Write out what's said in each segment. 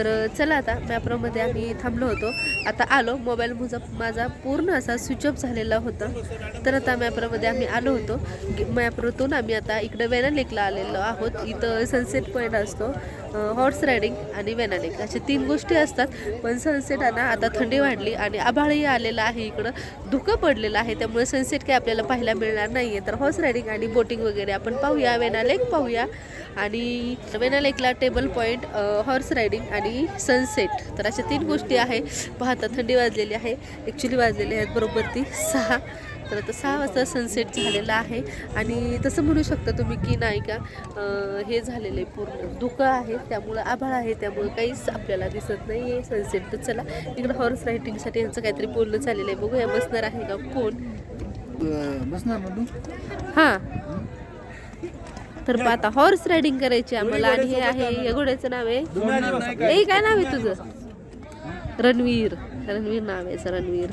तर चला आता मॅप्रोमध्ये आम्ही थांबलो होतो. आता आलो मोबाईल मुझा माझा पूर्ण असा स्विच ऑफ झालेला होता. तर आता मॅप्रोमध्ये आम्ही आलो होतो. मॅप्रोतून आम्ही आता इकडे वेना लेकला आलेलो आहोत. इथं सनसेट पॉईंट असतो. हॉर्स रायडिंग आणि वेनालिक अशा तीन गोष्टी असतात. पण सनसेट आहे ना आता थंडी वाढली आणि आभाळही आलेलं आहे इकडं. धुकं पडलेलं आहे त्यामुळे सनसेट काही आपल्याला पाहायला मिळणार नाही आहे तर हॉर्स रायडिंग आणि बोटिंग वगैरे आपण पाहूया वेना लेक पाहूया. आणि वेनालेकला टेबल पॉईंट हॉर्स रायडिंग आणि सनसेट तर अशा तीन गोष्टी आहे. पाहता थंडी वाजलेली आहे. ॲक्च्युली वाजलेली आहेत बरोबर ती सहा. तर आता सहा वाजता सनसेट झालेला आहे. आणि तसं म्हणू शकता तुम्ही की नाही का हे झालेलं आहे पूर्ण धुकं आहे त्यामुळं आभाळ आहे त्यामुळं काहीच आपल्याला दिसत नाही आहे सनसेट तर चला इकडं हॉर्स रायडिंगसाठी यांचं काहीतरी बोलणं चाललेलं आहे. बघूया बसणार आहे का कोण? बसणार हां. तर आता हॉर्स रायडिंग करायची आम्हाला. आणि हे आहे या घोड्याचं नाव आहे. काय नाव आहे तुझं? रणवीर. रणवीर नाव आहे रणवीर.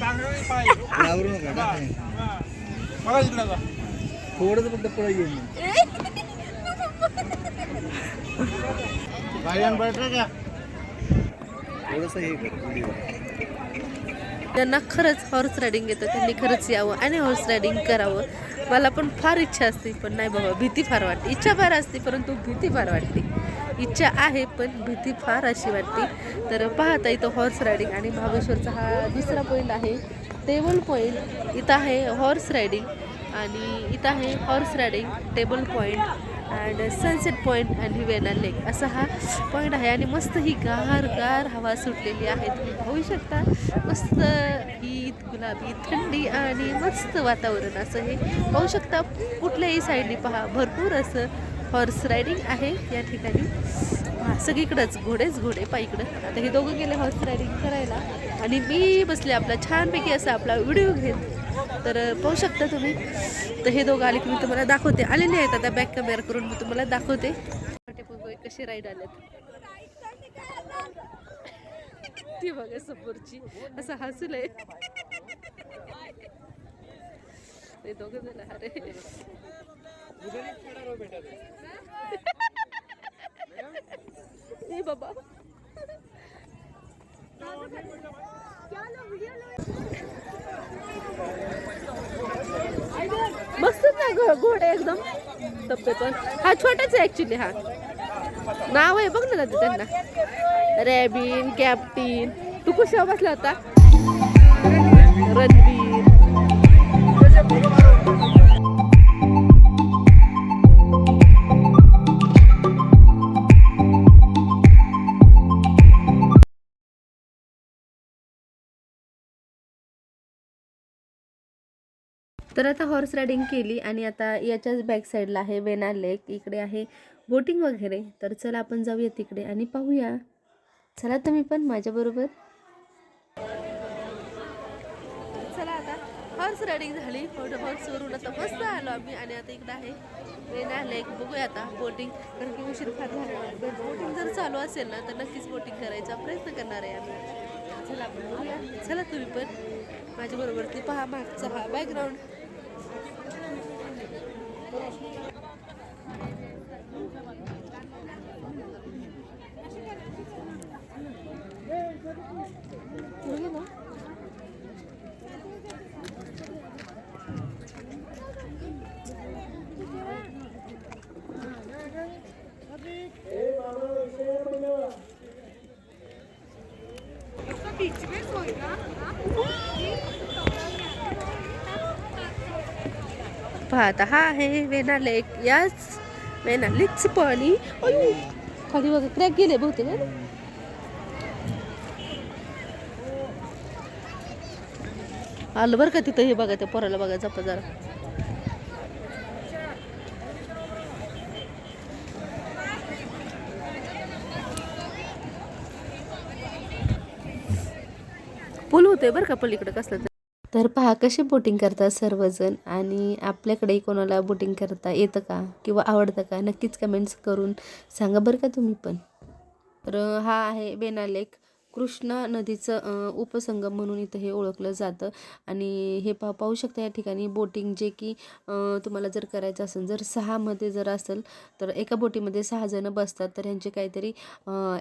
घाबरू नका फक्त घेऊन हे कर त्यांना खरंच हॉर्स रायडिंग येतं त्यांनी खरंच यावं आणि हॉर्स रायडिंग करावं. मला पण फार इच्छा असते पण नाही बाबा भीती फार वाटते. इच्छा फार असते परंतु भीती फार वाटते. इच्छा आहे पण भीती फार अशी वाटते. तर पाहता इथं हॉर्स रायडिंग आणि भावेश्वरचा हा दुसरा पॉईंट आहे. टेबल पॉईंट इथं आहे हॉर्स रायडिंग आणि इथं आहे horse riding table point and sunset point आणि वेना लेक असा हा पॉईंट आहे आणि मस्त ही गार गार हवा सुटलेली आहे. तुम्ही पाहू शकता मस्त ही गुलाबी थंडी आणि मस्त वातावरण असं हे. पाहू शकता कुठल्याही साईडने पहा भरपूर असं हॉर्स रायडिंग आहे या ठिकाणी. हां सगळीकडंच घोडेच घोडे पायीकडं आता हे दोघं गेले हॉर्स रायडिंग करायला. आणि मी बसले आपला छानपैकी असा आपला व्हिडिओ घेत. तर पाहू शकता तुम्ही. तर हे दोघं आले की मी तुम्हाला दाखवते. आलेले आहेत आता बॅक कमेअर करून मी तुम्हाला दाखवते. कसे राईड आलेत ती बघा समोरची. असं हसूल ते दोघं जण अरे. ए बाबा. मस्त ना घोडे एकदम. तब्येत पण. हा छोटाच आहे ऍक्च्युली हा. नाव आहे बघ ना त्यांना. रॅबिन कॅप्टीन. तू कुशावर बसला होता. रणबीर तर आता हॉर्स रायडिंग केली आणि आता याच्याच बॅक साईडला आहे वेना लेक इकडे आहे बोटिंग वगैरे. तर चला आपण जाऊया तिकडे आणि पाहूया. चला तुम्ही पण माझ्याबरोबर. चला आता. हॉर्स रायडिंग झाली. हॉर्सवरून आता मस्त आलो आम्ही आणि आता इकडं आहे वेना लेक बघूया आता बोटिंग कारण की उशीर फार झाला. बोटिंग जर चालू असेल ना तर नक्कीच बोटिंग करायचा प्रयत्न करणार आहे आम्ही. चला आपण बघूया. चला तुम्ही पण. माझ्याबरोबर ती पहा मागचा हा बॅकग्राऊंड पाहता हा आहे. वेना लेक याच वेना लेकचं पाणी खाली बघा क्रॅक गेले बहुतेक आलं बरं का तिथं हे बघा त्या पोराला बघा जपा जरा. पूल होते बरं का पलीकडे कसलं तर पहा कसे बोटिंग करतात सर्वजण? आणि आपल्याकडे कोणाला बोटिंग करता येतं का? किंवा आवडतं का? नक्कीच कमेंट्स करून सांगा बरं का तुम्ही पण. तर हा आहे बेना लेक कृष्णा नदीचं उपसंगम म्हणून इथं हे ओळखलं जातं. आणि हे पा पाहू शकता या ठिकाणी बोटिंग जे की तुम्हाला जर करायचं असेल जर सहामध्ये जर असेल तर एका बोटीमध्ये सहा जणं बसतात. तर ह्यांचे काहीतरी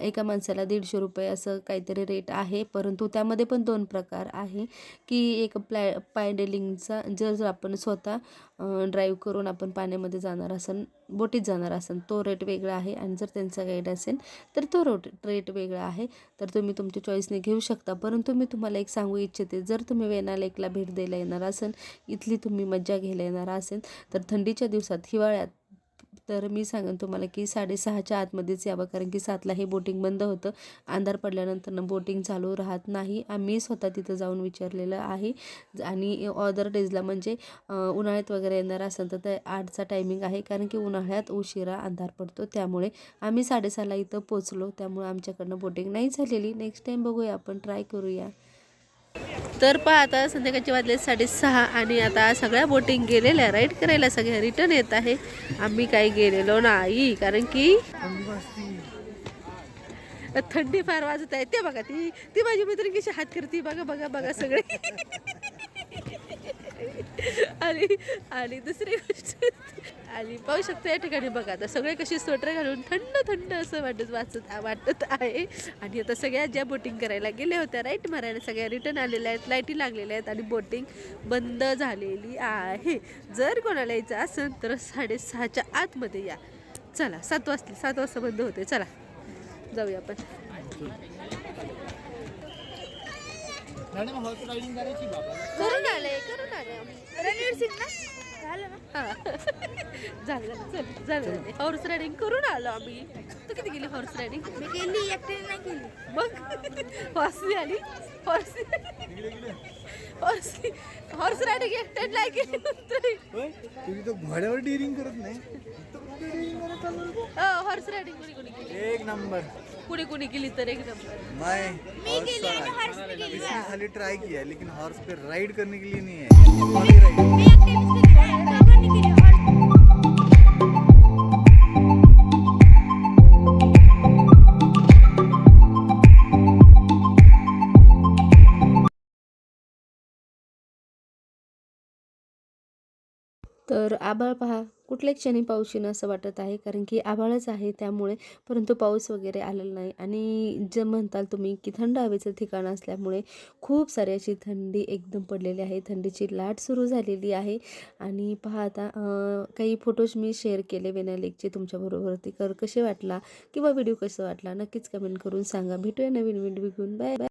एका माणसाला दीडशे रुपये असं काहीतरी रेट आहे. परंतु त्यामध्ये पण दोन प्रकार आहे की एक प्लॅ पायडेलिंगचा जर जर आपण स्वतः ड्राईव्ह करून आपण पाण्यामध्ये जाणार असन बोटीत जाणार असन तो रेट वेगळा आहे. आणि जर त्यांचा गाईड असेल तर तो रोट रेट वेगळा आहे. तर तुम्ही तुमच्या चॉईसने घेऊ शकता. परंतु मी तुम्हाला एक सांगू इच्छिते जर तुम्ही वेना लेकला भेट द्यायला येणार असेल इथली तुम्ही मज्जा घ्यायला येणार असेल तर थंडीच्या दिवसात हिवाळ्यात तर मी सांगेन तुम्हाला की साडेसहाच्या आतमध्येच यावं कारण की सातला हे बोटिंग बंद होतं. अंधार पडल्यानंतर बोटिंग चालू राहत नाही. आम्ही स्वतः तिथं जाऊन विचारलेलं आहे. आणि ऑदर डेजला म्हणजे उन्हाळ्यात वगैरे येणार असेल तर ते आठचा टायमिंग आहे कारण की उन्हाळ्यात उशिरा अंधार पडतो. त्यामुळे आम्ही साडेसहाला इथं पोचलो त्यामुळे आमच्याकडनं बोटिंग नाही झालेली. नेक्स्ट टाईम बघूया. आपण ट्राय करूया. तर पहा आता संध्याकाळचे वाजले साडेसहा आणि आता सगळ्या बोटिंग गेलेल्या राईड करायला सगळ्या रिटर्न येत आहे. आम्ही काही गेलेलो नाही कारण की थंडी फार वाजत आहे. ते बघा ती ती माझी मैत्रीण कशी हात करते. बघा बघा बघा सगळे. आणि आणि दुसरी गोष्ट आणि पाहू शकता या ठिकाणी बघा आता सगळे कशी स्वेटर घालून थंड थंड असं वाटत वाचत वाटत आहे. आणि आता सगळ्या ज्या बोटिंग करायला गेल्या होत्या राईट मारायला सगळ्या रिटर्न आलेल्या आहेत लाईटी लागलेल्या आहेत आणि बोटिंग बंद झालेली आहे. जर कोणाला यायचं असेल तर साडेसहाच्या आतमध्ये या. चला सात वाजता सात वाजता बंद होते चला जाऊया आपण. मॅडम हॉर्स रायडिंग करायची बाबा. करून आले करून आले रणवीर सिंग ना? झालं ना? हा. झालं चल झालं हॉर्स रायडिंग करून आलो आम्ही. तू किती गेली हॉर्स रायडिंग मी केली एकट्याने नाही केली मग? हॉर्सनी आली? हॉर्स हॉर्स हॉर्स रायडिंग एकट्यात नाही गेली होय? तुम्ही तो घोड्यावर डिरिंग करत नाही. हॉर्स रायडिंग कोणी कोणी केली? एक नंबर. कुणी कुणी केली तर एक नंबर. मैं हॉर्स इसने खाली ट्राई किया लेकिन हॉर्स पे राइड करने के लिए नहीं है तर आभाळ पहा कुठल्या क्षणी पाऊस येणं असं वाटत आहे? कारण की आभाळच आहे त्यामुळे परंतु पाऊस वगैरे आलेला नाही. आणि जे म्हणताल तुम्ही की थंड हवेचं ठिकाण असल्यामुळे खूप सारी अशी थंडी एकदम पडलेली आहे. थंडीची लाट सुरू झालेली आहे. आणि पहा आता काही फोटोज मी शेअर केले वेना लेकचे तुमच्याबरोबरती कर कसे वाटला किंवा व्हिडिओ कसा वाटला नक्कीच कमेंट करून सांगा. भेटूया नवीन व्हिडिओ घेऊन. Bye bye